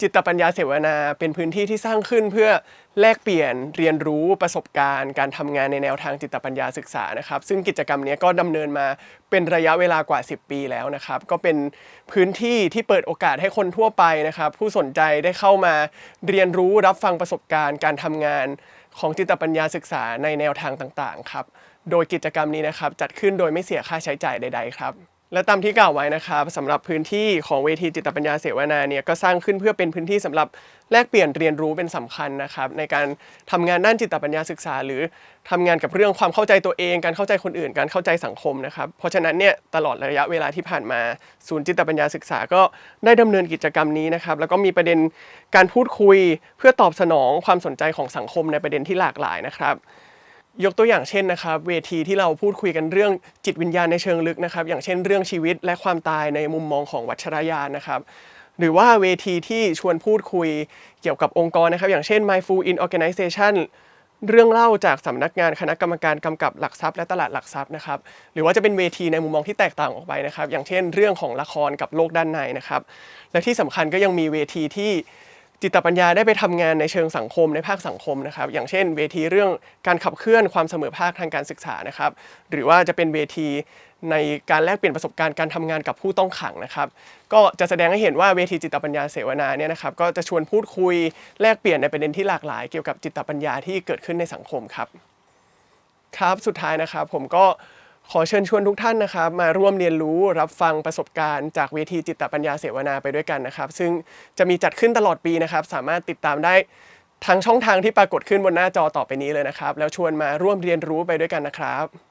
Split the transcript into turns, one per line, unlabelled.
จิตปัญญาเสวนาเป็นพื้นที่ที่สร้างขึ้นเพื่อแลกเปลี่ยนเรียนรู้ประสบการณ์ การทำงานในแนวทางจิตปัญญาศึกษานะครับ ซึ่งกิจกรรมนี้ก็ดำเนินมาเป็นระยะเวลากว่า 10 ปีแล้วนะครับ ก็เป็นพื้นที่ที่เปิดโอกาสให้คนทั่วไปนะครับ ผู้สนใจได้เข้ามาเรียนรู้รับฟังประสบการณ์ การทำงานของจิตปัญญาศึกษาในแนวทางต่างๆครับ โดยกิจกรรมนี้นะครับจัดขึ้นโดยไม่เสียค่าใช้จ่ายใด ๆ ครับ และตามที่กล่าวไว้นะครับสำหรับพื้นที่ของเวทีจิตปัญญาเสวนาเนี่ยก็สร้างขึ้นเพื่อเป็นพื้นที่สำหรับแลกเปลี่ยนเรียนรู้เป็นสำคัญนะครับในการทำงานด้านจิตปัญญาศึกษา หรือทำงานกับเรื่องความเข้าใจตัวเอง การเข้าใจคนอื่น การเข้าใจสังคมนะครับเพราะฉะนั้นเนี่ยตลอดระยะเวลาที่ผ่านมาศูนย์จิตปัญญาศึกษาก็ได้ดำเนินกิจกรรมนี้นะครับแล้วก็มีประเด็นการพูดคุย เพื่อตอบสนองความสนใจของสังคมในประเด็นที่หลากหลายนะครับ ยกตัวอย่างเช่นนะครับ เวทีที่เราพูดคุยกันเรื่องจิตวิญญาณในเชิงลึกนะครับ อย่างเช่นเรื่องชีวิตและความตายในมุมมองของวัชรยานนะครับหรือว่าเวทีที่ชวนพูดคุยเกี่ยวกับองค์กรนะครับ อย่างเช่น Mindful in Organization เรื่องเล่าจากสำนักงานคณะกรรมการกำกับหลักทรัพย์และตลาดหลักทรัพย์นะครับหรือว่าจะเป็นเวทีในมุมมองที่แตกต่างออกไปนะครับ อย่างเช่น เรื่องของละครกับโลกด้านในนะครับ และที่สำคัญก็ยังมีเวทีที่ จิตปัญญาได้ไปทำงานในเชิงสังคมในภาคสังคมนะครับ อย่างเช่น เวทีเรื่องการขับเคลื่อนความเสมอภาคทางการศึกษานะครับ หรือว่าจะเป็นเวทีในการแลกเปลี่ยนประสบการณ์การทำงานกับผู้ต้องขังนะครับ ก็จะแสดงให้เห็นว่าเวทีจิตปัญญาเสวนาเนี่ยนะครับ ก็จะชวนพูดคุยแลกเปลี่ยนในประเด็นที่หลากหลาย เกี่ยวกับจิตปัญญาที่เกิดขึ้นในสังคมครับ ครับสุดท้ายนะครับผมก็ ขอเชิญชวนทุกท่านนะครับมาร่วมเรียนรู้รับฟังประสบการณ์จากเวทีจิตปัญญาเสวนาไปด้วยกันนะครับ ซึ่งจะมีจัดขึ้นตลอดปีนะครับ สามารถติดตามได้ทางช่องทางที่ปรากฏขึ้นบนหน้าจอต่อไปนี้เลยนะครับ แล้วชวนมาร่วมเรียนรู้ไปด้วยกันนะครับ